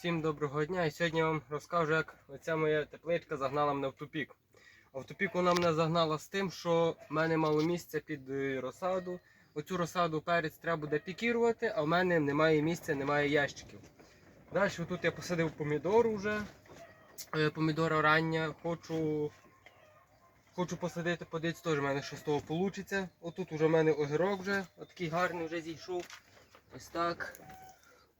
Всім доброго дня і сьогодні я вам розкажу, як оця моя тепличка загнала мене в тупік. А в тупік вона мене загнала з тим, що в мене мало місця під е, розсаду. Оцю розсаду перець треба буде пікірувати, а в мене немає місця, немає ящиків. Далі тут я посадив помідору вже. Е, Помідора рання. Хочу, хочу посадити, подивитися, теж в мене що з того вийде. Отут вже в мене огірок вже, отакий гарний вже зійшов. Ось так.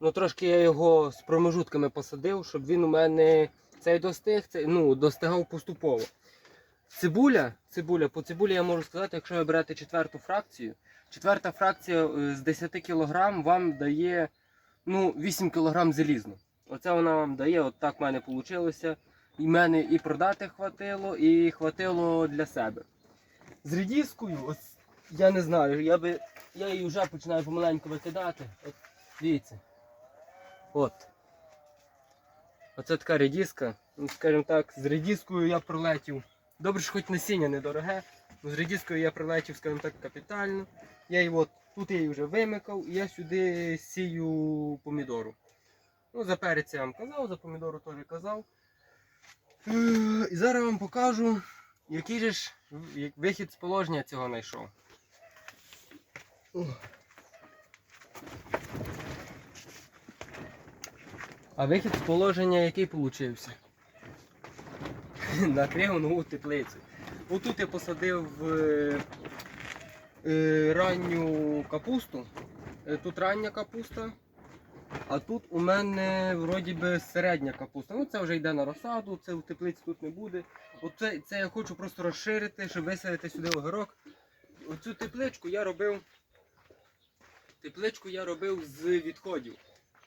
Ну трошки я його з промежутками посадив, щоб він у мене цей достиг, цей, ну, достигав поступово. Цибуля, цибуля, по цибулі я можу сказати, якщо ви берете четверту фракцію, четверта фракція е, з 10 кг вам дає ну, 8 кг залізно. Оце вона вам дає, от так в мене вийшло. І мене і продати хватило, і хватило для себе. З редіскою, ось я не знаю, я би я її вже починаю помаленьку викидати. От, дивіться. От. Оце така редіска. Ну, скажімо так, з редіскою я пролетів. Добре, що хоч насіння недороге. але з редіскою я прилетів, скажімо так, капітально. Я її от, тут я її вже вимикав і я сюди сію помідору. Ну, за перець я вам казав, за помідору теж казав. Е, І зараз вам покажу, який же ж вихід з положення цього знайшов. А вихід з положення який получився? Накрив нову теплицю. Отут я посадив е, е, ранню капусту. Е, Тут рання капуста. А тут у мене вроді би середня капуста. Ну це вже йде на розсаду, це в теплиці тут не буде. Оце це я хочу просто розширити, щоб висадити сюди огірок. Оцю тепличку я робив. Тепличку я робив з відходів.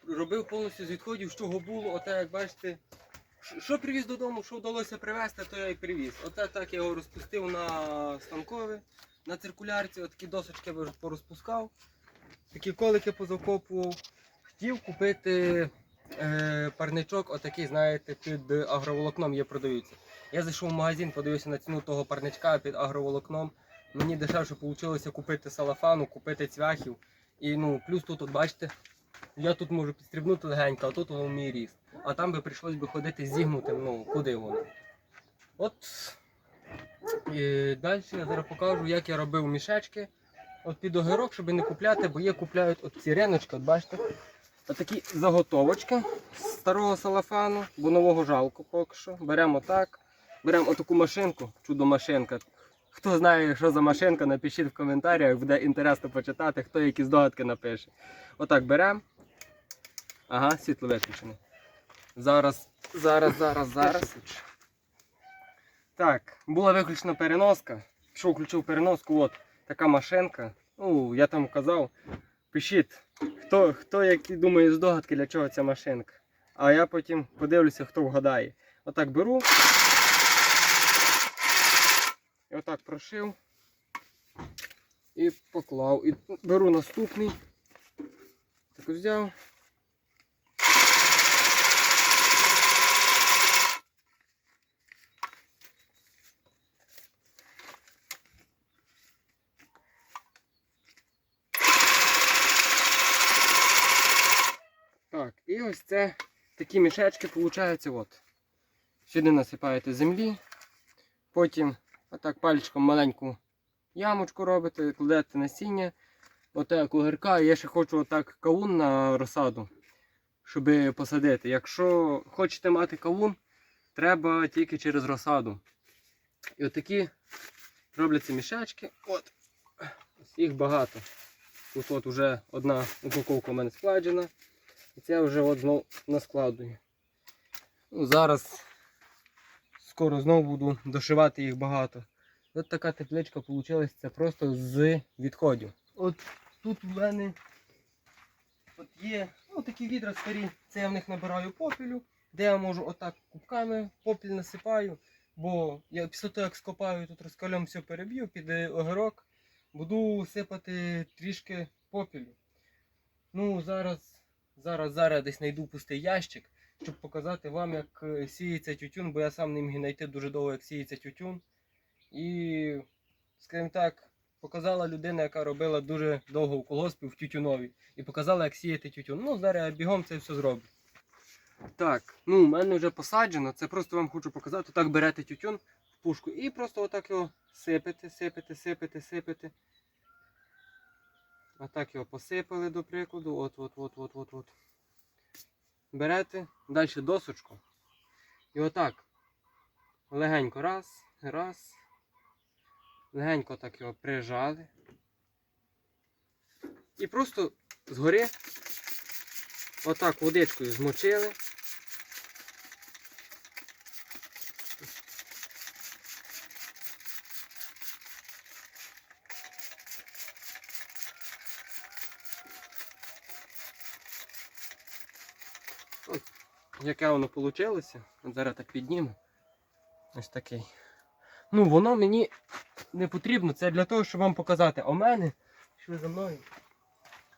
Робив повністю з відходів, з чого було, оте, як бачите, що- привіз додому, що вдалося привезти, то я і привіз. Оте так я його розпустив на станкове, на циркулярці, отакі досочки я вже порозпускав, такі колики позакопував. Хотів купити е, парничок, отакий, знаєте, під агроволокном є продаються. Я зайшов в магазин, подивився на ціну того парничка під агроволокном. Мені дешевше вийшло купити салафану, купити цвяхів. І ну, плюс тут, от бачите, я тут можу підстрибнути легенько, а тут воно мій ріст. А там би прийшлось би ходити зігнутим, ну куди воно. От і далі я зараз покажу, як я робив мішечки. От під огірок, щоб не купляти, бо є купляють от ці риночки, от бачите. Отакі заготовочки з старого салафану, бо нового жалко поки що. Беремо так. Беремо отаку машинку, чудо-машинка. Хто знає, що за машинка, напишіть в коментарях, буде інтересно почитати, хто які здогадки напише. Отак беремо. Ага, світло виключене. Зараз, зараз, зараз, зараз. Так, була виключена переноска. Що включив переноску, от така машинка. Ну, я там казав. Пишіть, хто, хто які думає здогадки, для чого ця машинка. А я потім подивлюся, хто вгадає. Отак беру. І отак прошив. І поклав. І беру наступний. Так взяв. Так, і ось це такі мішечки получаються. От. Сюди насипаєте землі, потім отак пальчиком маленьку ямочку робите, кладете насіння. Отак огірка. Я ще хочу отак кавун на розсаду, щоб посадити. Якщо хочете мати кавун, треба тільки через розсаду. І отакі робляться мішечки. От. Їх багато. Тут от вже одна упаковка у мене складена. І це вже от знов наскладую. Ну, зараз скоро знову буду дошивати їх багато. От така тепличка вийшла, це просто з відходів. От тут в мене от є ну, такі відра старі, це я в них набираю попілю, де я можу отак кубками попіль насипаю, бо я після того як скопаю тут розкалем все переб'ю під огірок, буду сипати трішки попілю. Ну, зараз, зараз, зараз десь знайду пустий ящик, щоб показати вам, як е, сіється тютюн, бо я сам не міг знайти дуже довго, як сіється тютюн. І, скажімо так, показала людина, яка робила дуже довго в колгоспі в тютюнові. І показала, як сіяти тютюн. Ну, зараз я бігом це все зроблю. Так, ну у мене вже посаджено, це просто вам хочу показати. Так берете тютюн в пушку і просто отак його сипете, сипете, сипете, сипете. Отак його посипали, до прикладу. От, от, от, от, от, от. Берете, далі досочку. І отак. Легенько раз, раз. Легенько так його прижали. І просто згори отак водичкою змочили. Яке воно вийшло. От зараз так підніму. Ось такий. Ну, воно мені не потрібно. Це для того, щоб вам показати. А у мене, що ви за мною,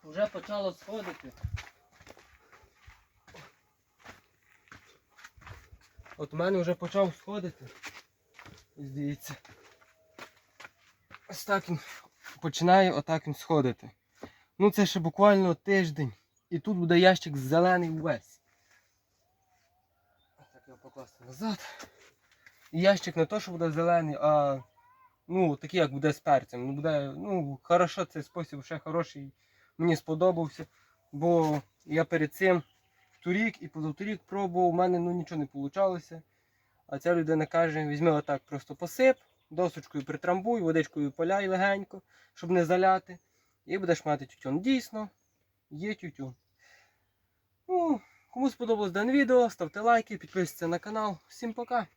вже почало сходити. От у мене вже почав сходити. Дивіться. Ось так він починає отак він сходити. Ну це ще буквально тиждень. І тут буде ящик зелений весь. Покласти назад. І ящик не то, що буде зелений, а ну, такий, як буде з перцем. Ну, буде, ну, хорошо, цей спосіб ще хороший. Мені сподобався. Бо я перед цим торік і позавторік пробував, у мене ну, нічого не вийшло. А ця людина каже, візьми отак просто посип, досочкою притрамбуй, водичкою поляй легенько, щоб не заляти. І будеш мати тютюн. Дійсно, є тютюн. Кому сподобалось дане відео, ставте лайки, підписуйтесь на канал. Всім пока!